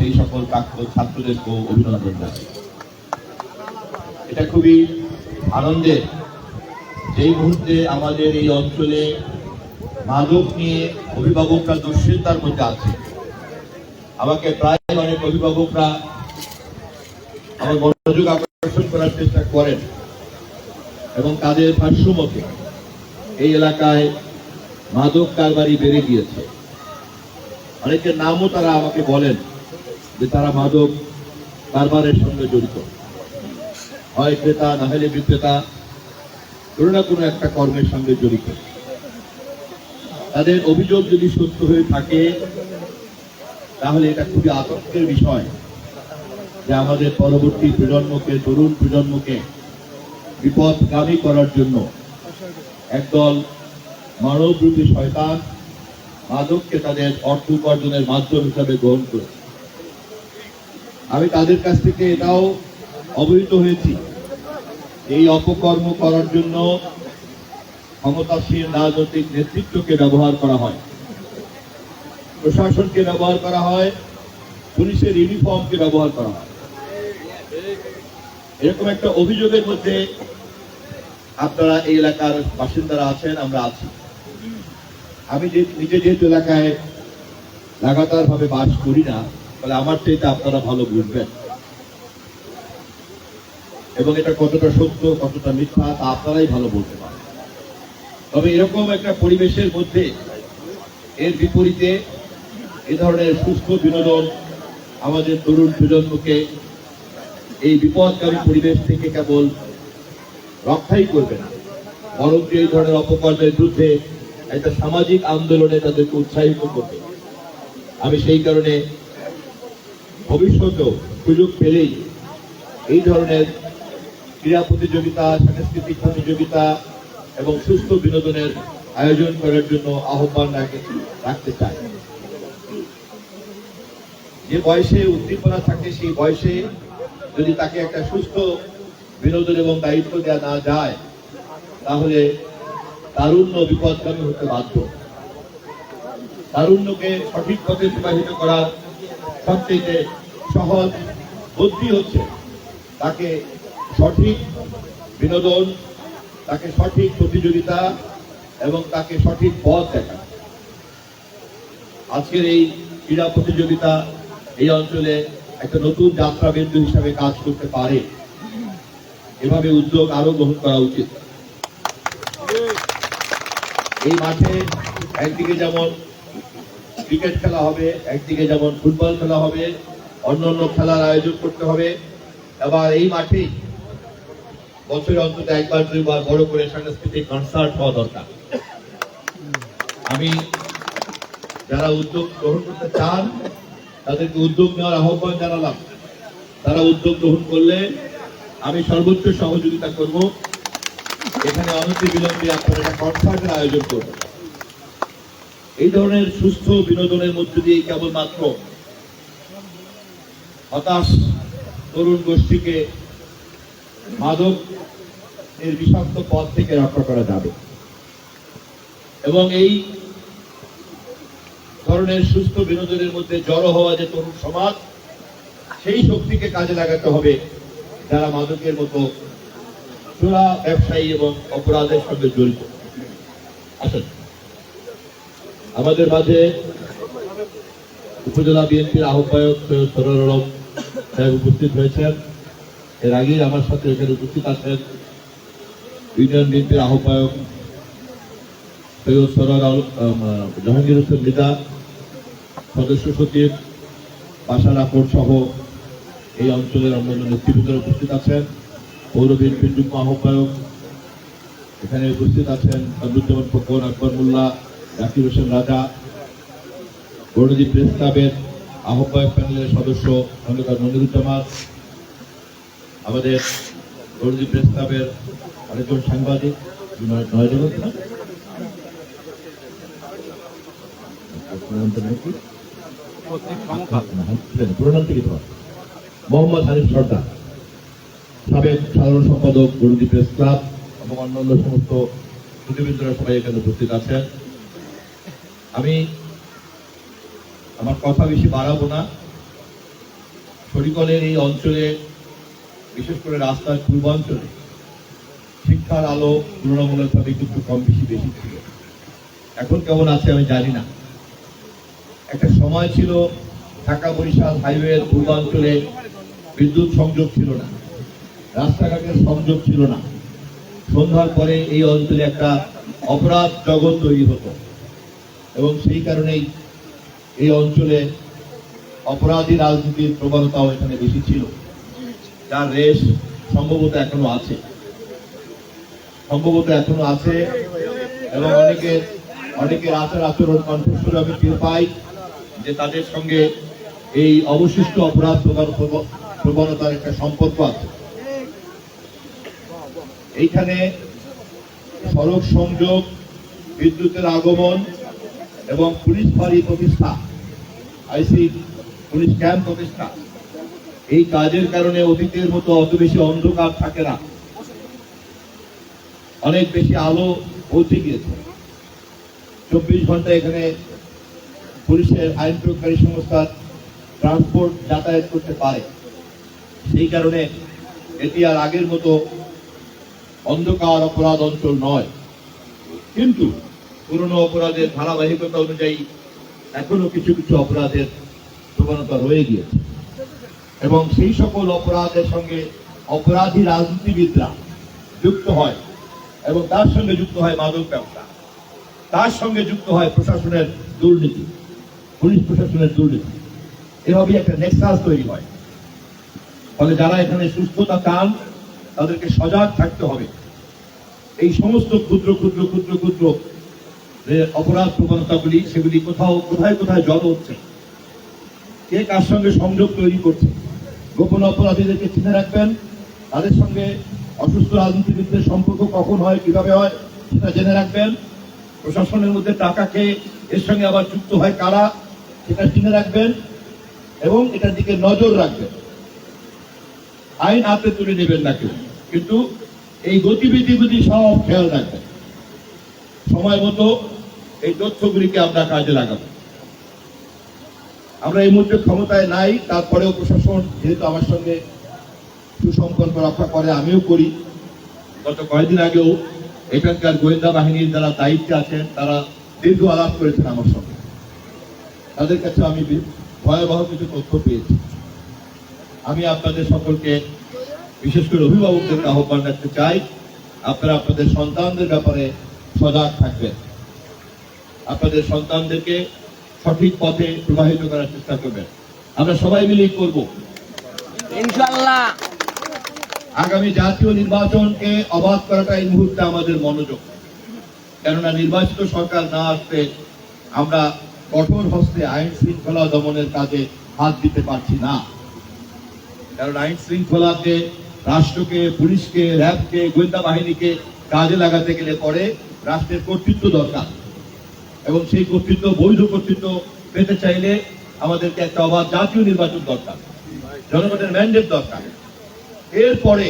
সেই সকল ছাত্রদেরকেও অভিনন্দন জানাই। এটা খুবই আনন্দের। যেই মুহূর্তে আমাদের এই অঞ্চলে মাদক নিয়ে অভিভাবকরা দুশ্চিন্তার মধ্যে আছে, আমাকে প্রায় অনেক অভিভাবকরা আমার মনোযোগ আকর্ষণ করার চেষ্টা করেন এবং তাদের ভাষ্য এই এলাকায় মাদক কারবারি বেড়ে গিয়েছে। অনেকের নামও তারা আমাকে বলেন। যে তারা মাদক কারবারের সঙ্গে জড়িত। হয় ক্রেতা, না হলে বিক্রেতা, কোনো না কোনো একটা কর্মের সঙ্গে জড়িত। তাদের অভিযোগ যদি সত্য হয়ে থাকে, তাহলে এটা খুবই আতঙ্কের বিষয় যে আমাদের পরবর্তী প্রজন্মকে, তরুণ প্রজন্মকে বিপদগামী করার জন্য একদল মানবরূপী শয়তান মাদককে তাদের অর্থ উপার্জনের মাধ্যম হিসাবে গ্রহণ করে আমি তাদের কাছ থেকে এটাও অবহিত হয়েছি। এই অপকর্ম করার জন্য ক্ষমতাসীন রাজনৈতিক নেতৃত্বকে ব্যবহার করা হয়। প্রশাসনকে ব্যবহার করা হয়, পুলিশের ইউনিফর্মকে ব্যবহার করা হয়। এরকম একটা অভিযোগের মধ্যে আপনারা এই এলাকার বাসিন্দারা আছেন, আমরা আছি। আমি যে নিজে যেহেতু এলাকায় লাগাতার ভাবে বাস করি না তাহলে আমার চাইতে আপনারা ভালো বুঝবেন। এবং এটা কতটা সত্য, কতটা মিথ্যা, তা আপনারাই ভালো বলতে পারেন। তবে এরকম একটা পরিবেশের মধ্যে, এর বিপরীতে এ ধরনের সুস্থ বিনোদন আমাদের তরুণ প্রজন্মকে এই বিপদকারী পরিবেশ থেকে কেবল রক্ষাই করবে না। বরং এই ধরনের অপকর্মের বিরুদ্ধে একটা সামাজিক আন্দোলনে তাদেরকে উৎসাহিত করবে। আমি সেই কারণে ভবিষ্যতেও সুযোগ পেলেই এই ধরনের ক্রীড়া প্রতিযোগিতা, সাংস্কৃতিক প্রতিযোগিতা এবং সুস্থ বিনোদনের আয়োজন করার জন্য আহ্বান রাখে- রাখতে চাই যে বয়সে উদ্দীপনা থাকে, সেই বয়সে যদি তাকে একটা সুস্থ বিনোদন এবং দায়িত্ব দেওয়া না যায়, তাহলে তারুণ্য বিপদগামী হতে বাধ্য। তারুণ্যকে সঠিক পথে প্রবাহিত করার সবচেয়ে সহজ বুদ্ধি হচ্ছে। তাকে সঠিক বিনোদন, তাকে সঠিক প্রতিযোগিতা এবং তাকে সঠিক পথ দেখা। আজকের এই ক্রীড়া প্রতিযোগিতা এই অঞ্চলে একটা নতুন যাত্রা বিন্দু হিসাবে কাজ করতে পারে। এভাবে উদ্যোগ আরও গ্রহণ করা উচিত। এই মাঠে একদিকে যেমন ক্রিকেট খেলা হবে, একদিকে যেমন ফুটবল খেলা হবে, অন্য অন্য খেলার আয়োজন করতে হবে। আবার এই মাঠেই বছরে অন্তত একবার, দুইবার বড় করে সাংস্কৃতিক কনসার্ট হওয়া দরকার। আমি যারা উদ্যোগ গ্রহণ করতে চান, তাদেরকে উদ্যোগ নেওয়ার আহ্বান জানালাম। তারা উদ্যোগ গ্রহণ করলে আমি সর্বোচ্চ সহযোগিতা করব। এখানে অনতি বিলম্বে আপনারা একটা কনসার্টের আয়োজন করবেন। এই ধরনের সুস্থ বিনোদনের মধ্য দিয়ে কেবলমাত্র হতাশ তরুণ গোষ্ঠীকে মাদক এর বিষাক্ত পথ থেকে রক্ষা করা যাবে। এবং এই ধরনের সুস্থ বিনোদনের মধ্যে জড়ো হওয়া যে তরুণ সমাজ, সেই শক্তিকে কাজে লাগাতে হবে যারা মাদকের মতো চোরা ব্যবসায়ী এবং অপরাধের সঙ্গে জড়িত। আসেন। আমাদের মাঝে উপজেলা বিএনপির আহ্বায়ক সৈয়দ আলম সাহেব উপস্থিত হয়েছেন। এর আগেই আমার সাথে এখানে উপস্থিত আছেন ইউনিয়ন বিএনপির আহ্বায়ক সৈয়দ সরোর জাহাঙ্গীর হোসেন মৃদা, সদস্য সচিব পাশা রাপড় সহ এই অঞ্চলের অন্যান্য নেতৃবৃন্দরা উপস্থিত আছেন। পৌর বিএনপির যুগ্ম আহ্বায়ক এখানে উপস্থিত আছেন আব্দুজ্জামান ফকর আকবর মোল্লা জাকির রাজা বড়দি প্রেস ক্লাবের আহ্বায়ক প্যানেলের সদস্য খন্দকার মনিরুজ্জামান, আমাদের বড়দি প্রেস ক্লাবের আরেকজন সাংবাদিক মোহাম্মদ হানিফ সর্দার, সাবেক সাধারণ সম্পাদক গরুদি প্রেস ক্লাব এবং অন্যান্য সমস্ত প্রতিনিধিরা সবাই এখানে উপস্থিত আছেন। আমি আমার কথা বেশি বাড়াবো না। শরিকলের এই অঞ্চলে, বিশেষ করে রাস্তার পূর্বাঞ্চলে, শিক্ষার আলো তুলনামূলকভাবে কিন্তু কম বেশি বেশি ছিল। এখন কেমন আছে আমি জানি না। একটা সময় ছিল ঢাকা বরিশাল হাইওয়ের পূর্বাঞ্চলে বিদ্যুৎ সংযোগ ছিল না, রাস্তাঘাটের সংযোগ ছিল না। সন্ধ্যার পরে এই অঞ্চলে একটা অপরাধ জগৎ তৈরি হতো। এবং সেই কারণেই এই অঞ্চলে অপরাধী রাজনীতির প্রবণতাও এখানে বেশি ছিল। যার রেশ সম্ভবত এখনও আছে। সম্ভবত এখনও আছে এবং অনেকের অনেকের আচার আচরণ কণ্ঠস্বরে আমি টের পাই যে তাদের সঙ্গে এই অবশিষ্ট অপরাধ প্রবণ- প্রব- প্রবণতার একটা সম্পর্ক আছে। এইখানে সড়ক সংযোগ, বিদ্যুতের আগমন এবং পুলিশ ফাঁড়ি প্রতিষ্ঠা, আইসি পুলিশ ক্যাম্প প্রতিষ্ঠা। এই কাজের কারণে অতীতের মতো অত বেশি অন্ধকার থাকে না। অনেক বেশি আলো পৌঁছে গিয়েছে। চব্বিশ ঘণ্টা এখানে পুলিশের আইন প্রয়োগকারী সংস্থার ট্রান্সপোর্ট যাতায়াত করতে পারে। সেই কারণে এটি আর আগের মতো অন্ধকার অপরাধ অঞ্চল নয়। কিন্তু পুরনো অপরাধের ধারাবাহিকতা অনুযায়ী এখনও কিছু কিছু অপরাধের প্রবণতা রয়ে গিয়েছে। এবং সেই সকল অপরাধের সঙ্গে অপরাধী রাজনীতিবিদরা যুক্ত হয় এবং তার সঙ্গে যুক্ত হয় মাদক ব্যবসা। তার সঙ্গে যুক্ত হয় প্রশাসনের দুর্নীতি, পুলিশ প্রশাসনের দুর্নীতি। এভাবেই একটা নেক্সাস তৈরি হয়। ফলে যারা এখানে সুস্থতা চান, তাদেরকে সজাগ থাকতে হবে। এই সমস্ত ক্ষুদ্র ক্ষুদ্র ক্ষুদ্র ক্ষুদ্র যে অপরাধ প্রবণতাগুলি সেগুলি কোথাও, কোথায় কোথায় জড়ো হচ্ছে? কে কার সঙ্গে সংযোগ তৈরি করছে? গোপন অপরাধীদেরকে চিনে রাখবেন। তাদের সঙ্গে অসুস্থ রাজনীতিবিদদের সম্পর্ক কখন হয়, কীভাবে হয়, সেটা জেনে রাখবেন। প্রশাসনের মধ্যে টাকাকে এর সঙ্গে আবার যুক্ত হয় কারা, সেটা চিনে রাখবেন এবং এটার দিকে নজর রাখবেন। আইন হাতে তুলে নেবেন না কেউ। কিন্তু এই গতিবিধিগুলি সব খেয়াল রাখবেন। সময় মতো এই তথ্যগুলিকে আমরা কাজে লাগাবো। আমরা এই মুহূর্তে ক্ষমতায় নাই, তারপরেও প্রশাসন, যেহেতু আমার সঙ্গে সুসম্পর্ক রক্ষা করে, আমিও করি। গত কয়েকদিন আগেও এখানকার গোয়েন্দা বাহিনীর যারা দায়িত্বে আছেন, তারা দীর্ঘ আলাপ করেছেন আমার সঙ্গে। তাদের কাছে আমি ভয়াবহ কিছু তথ্য পেয়েছি। আমি আপনাদের সকলকে, বিশেষ করে অভিভাবকদেরকে আহ্বান রাখতে চাই, আপনারা আপনাদের সন্তানদের ব্যাপারে সজাগ থাকবেন। আপনাদের সন্তানদেরকে সঠিক পথে প্রবাহিত করার চেষ্টা করবেন। আমরা সবাই মিলেই করব। ইনশাল্লাহ আগামী জাতীয় নির্বাচনকে অবাধ করাটা এই মুহূর্তে আমাদের মনোযোগ। কেননা নির্বাচিত সরকার না আসলে আমরা কঠোর হস্তে আইন শৃঙ্খলা দমনের কাজে হাত দিতে পারছি না। কারণ আইন শৃঙ্খলাকে রাষ্ট্রকে পুলিশকে র্যাবকে গোয়েন্দা বাহিনীকে কাজে লাগাতে গেলে পরে রাষ্ট্রের কর্তৃত্ব দরকার। এবং সেই কর্তৃত্ব, বৈধ কর্তৃত্ব পেতে চাইলে আমাদেরকে একটা অবাধ জাতীয় নির্বাচন দরকার, জনগণের ম্যান্ডেট দরকার। এরপরে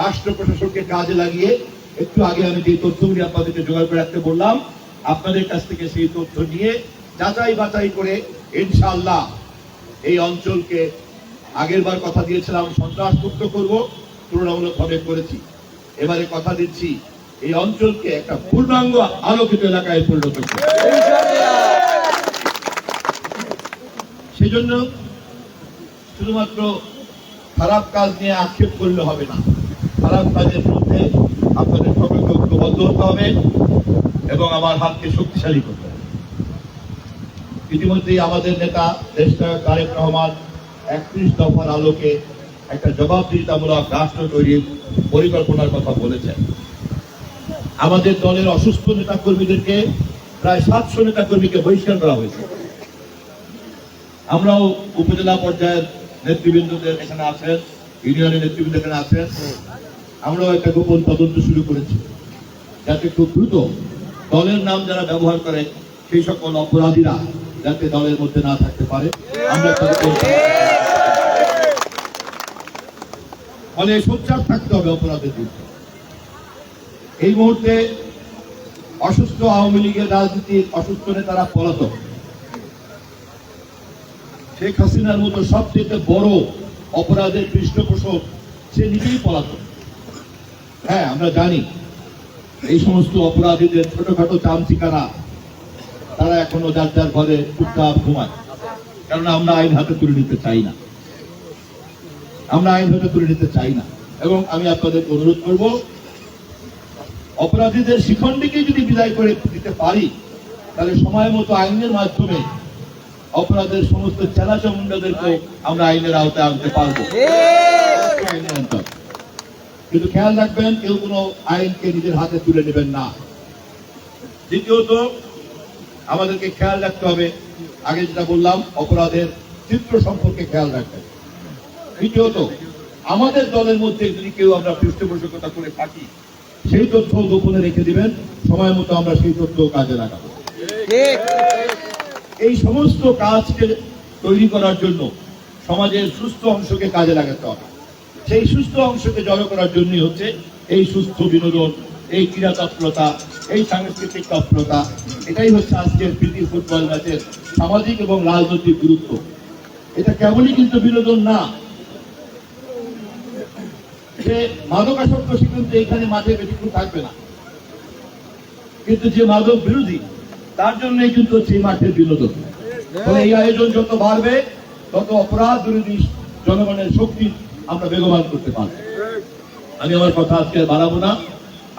রাষ্ট্র প্রশাসনকে কাজে লাগিয়ে একটু আগে আমি যে তথ্যগুলি আপনাদেরকে জোগাড় করে রাখতে বললাম, আপনাদের কাছ থেকে সেই তথ্য নিয়ে যাচাই বাছাই করে ইনশাআল্লাহ এই অঞ্চলকে আগের বার কথা দিয়েছিলাম, সন্ত্রাস মুক্ত করব তুলনামূলকভাবে করেছি। এবারে কথা দিচ্ছি এই অঞ্চলকে একটা পূর্ণাঙ্গ আলোকিত এলাকায় পরিণত করব সেজন্য শুধুমাত্র খারাপ কাজ নিয়ে আক্ষেপ করলে হবে না। খারাপ কাজের বিরুদ্ধে আপনাদের সকলকে ঐক্যবদ্ধ হতে হবে এবং আমার হাতকে শক্তিশালী করতে হবে। ইতিমধ্যেই আমাদের নেতা দেশনায়ক তারেক রহমান একত্রিশ দফার আলোকে একটা জবাবদিহিতামূলক রাষ্ট্র তৈরির পরিকল্পনার কথা বলেছেন। আমাদের দলের অসুস্থ নেতা কর্মীদেরকে প্রায় সাতশো নেতা কর্মীকে বহিষ্কার করা হয়েছে। আমরাও উপজেলা পর্যায়ের নেতৃবৃন্দদের এখানে আছেন, ইউনিয়নের নেতৃবৃন্দ এখানে আছেন। আমরাও একটা গোপন তদন্ত শুরু করেছি যাতে খুব দ্রুত দলের নাম যারা ব্যবহার করে, সেই সকল অপরাধীরা যাতে দলের মধ্যে না থাকতে পারে। আমরা ফলে সোচ্চার থাকতে হবে অপরাধের বিরুদ্ধে। এই মুহূর্তে অসুস্থ আওয়ামী লীগের রাজনীতির অসুস্থ নেতারা পলাতক। শেখ হাসিনার মতো সবচেয়ে বড় অপরাধের পৃষ্ঠপোষক সে নিজেই পলাতক। হ্যাঁ আমরা জানি এই সমস্ত অপরাধীদের ছোটখাটো চামচিকারা, তারা এখনও যার যার ঘরে চুপচাপ ঘুমায়। কারণ আমরা আইন হাতে তুলে নিতে চাই না। আমরা আইন হাতে তুলে নিতে চাই না। এবং আমি আপনাদের অনুরোধ করব অপরাধীদের শিখণ্ডীকে যদি বিদায় করে দিতে পারি তাহলে সময় মতো আইনের মাধ্যমে অপরাধের সমস্ত চেলা চামুন্ডাদেরকে আমরা আইনের আওতায় আনতে পারব। কিন্তু খেয়াল রাখবেন কেউ কোনো আইনকে নিজের হাতে তুলে নেবেন না। দ্বিতীয়ত আমাদেরকে খেয়াল রাখতে হবে আগে যেটা বললাম অপরাধের চিত্র সম্পর্কে খেয়াল রাখবেন। তৃতীয়ত আমাদের দলের মধ্যে যদি কেউ আমরা পৃষ্ঠপোষকতা করে থাকি সেই তথ্য গোপনে রেখে দিবেন। সময় মতো আমরা সেই তথ্য কাজে লাগাবো। এই সমস্ত কাজকে তৈরি করার জন্য সমাজের সুস্থ অংশকে কাজে লাগাতে হবে। সেই সুস্থ অংশকে জড়ো করার জন্যই হচ্ছে এই সুস্থ বিনোদন, এই ক্রীড়া তৎপরতা এই সাংস্কৃতিক তৎপরতা। এটাই হচ্ছে আজকের প্রীতি ফুটবল ম্যাচের সামাজিক এবং রাজনৈতিক গুরুত্ব। এটা কেবলই কিন্তু বিনোদন না যে মাদকাসক্ত সে কিন্তু এখানে মাঠে বেশিক্ষণ থাকবে না। কিন্তু যে মাদক বিরোধী, তার জন্যই কিন্তু হচ্ছে এই মাঠের বিনোদন এই আয়োজন যত বাড়বে, তত অপরাধ বিরোধী জনগণের শক্তি আমরা বেগবান করতে পারব। আমি আমার কথা আজকে বাড়াবো না।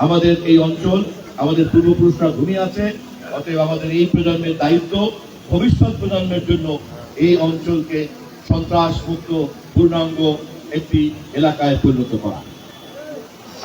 আমাদের এই অঞ্চল, আমাদের পূর্বপুরুষরা ঘুমিয়ে আছে, অতএব আমাদের এই প্রজন্মের দায়িত্ব, ভবিষ্যৎ প্রজন্মের জন্য এই অঞ্চলকে সন্ত্রাস মুক্ত, পূর্ণাঙ্গ একটি এলাকায় পরিণত করা।